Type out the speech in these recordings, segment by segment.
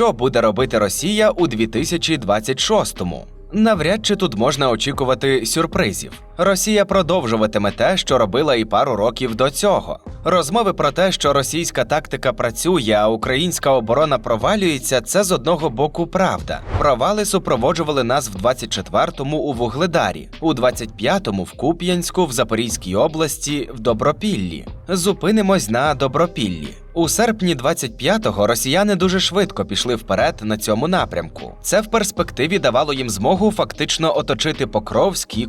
Що буде робити Росія у 2026-му? Навряд чи тут можна очікувати сюрпризів. Росія продовжуватиме те, що робила і пару років до цього. Розмови про те, що російська тактика працює, а українська оборона провалюється, це з одного боку правда. Провали супроводжували нас в 24-му у Вугледарі, у 25-му в Куп'янську, в Запорізькій області, в Добропіллі. Зупинимось на Добропіллі. У серпні 25-го росіяни дуже швидко пішли вперед на цьому напрямку. Це в перспективі давало їм змогу фактично оточити Покровськ і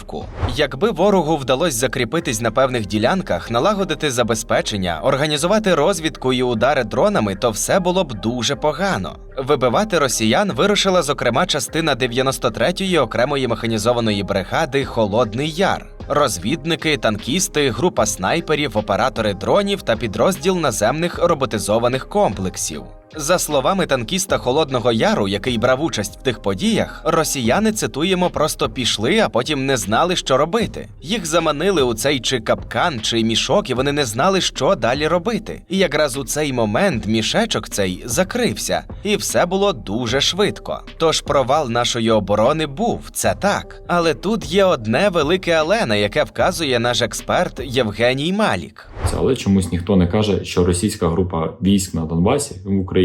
Константинівку. Якби ворогу вдалося закріпитись на певних ділянках, налагодити забезпечення, організувати розвідку і удари дронами, то все було б дуже погано. Вибивати росіян вирушила зокрема частина 93-ї окремої механізованої бригади Холодний Яр. Розвідники, танкісти, група снайперів, оператори дронів та підрозділ наземних роботизованих комплексів. За словами танкіста Холодного Яру, який брав участь в тих подіях, росіяни цитуємо просто пішли, а потім не знали, що робити. Їх заманили у цей чи капкан, чи мішок, і вони не знали, що далі робити. І якраз у цей момент мішечок цей закрився, і все було дуже швидко. Тож провал нашої оборони був, це так. Але тут є одне велике але, на яке вказує наш експерт Євгеній Малік. Але чомусь ніхто не каже, що російська група військ на Донбасі в Україні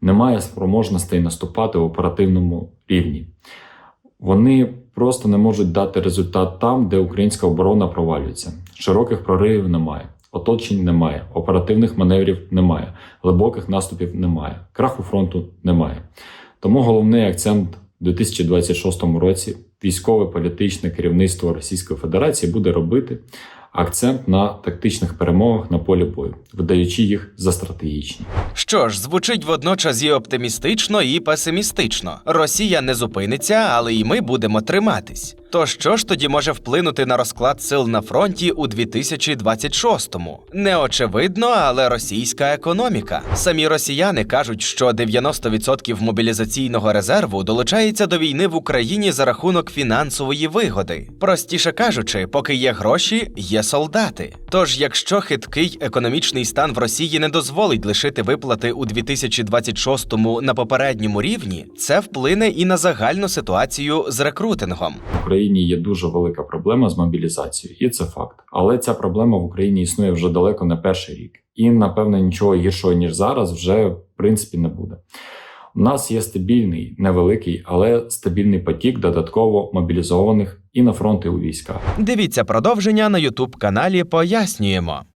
не має спроможностей наступати в оперативному рівні. Вони просто не можуть дати результат там, де українська оборона провалюється. Широких проривів немає, оточень немає, оперативних маневрів немає, глибоких наступів немає, краху фронту немає. Тому головний акцент у 2026 році військове політичне керівництво Російської Федерації буде робити акцент на тактичних перемогах на полі бою, видаючи їх за стратегічні. Що ж, звучить водночас і оптимістично, і песимістично. Росія не зупиниться, але і ми будемо триматись. То що ж тоді може вплинути на розклад сил на фронті у 2026-му? Неочевидно, але російська економіка. Самі росіяни кажуть, що 90% мобілізаційного резерву долучається до війни в Україні за рахунок фінансової вигоди. Простіше кажучи, поки є гроші, є солдати. Тож, якщо хиткий економічний стан в Росії не дозволить лишити виплати у 2026-му на попередньому рівні, це вплине і на загальну ситуацію з рекрутингом. В Україні є дуже велика проблема з мобілізацією, і це факт. Але ця проблема в Україні існує вже далеко не перший рік, і напевно нічого гіршого ніж зараз вже в принципі не буде. У нас є стабільний, невеликий, але стабільний потік додатково мобілізованих і на фронти у військах. Дивіться продовження на Ютуб каналі Пояснюємо.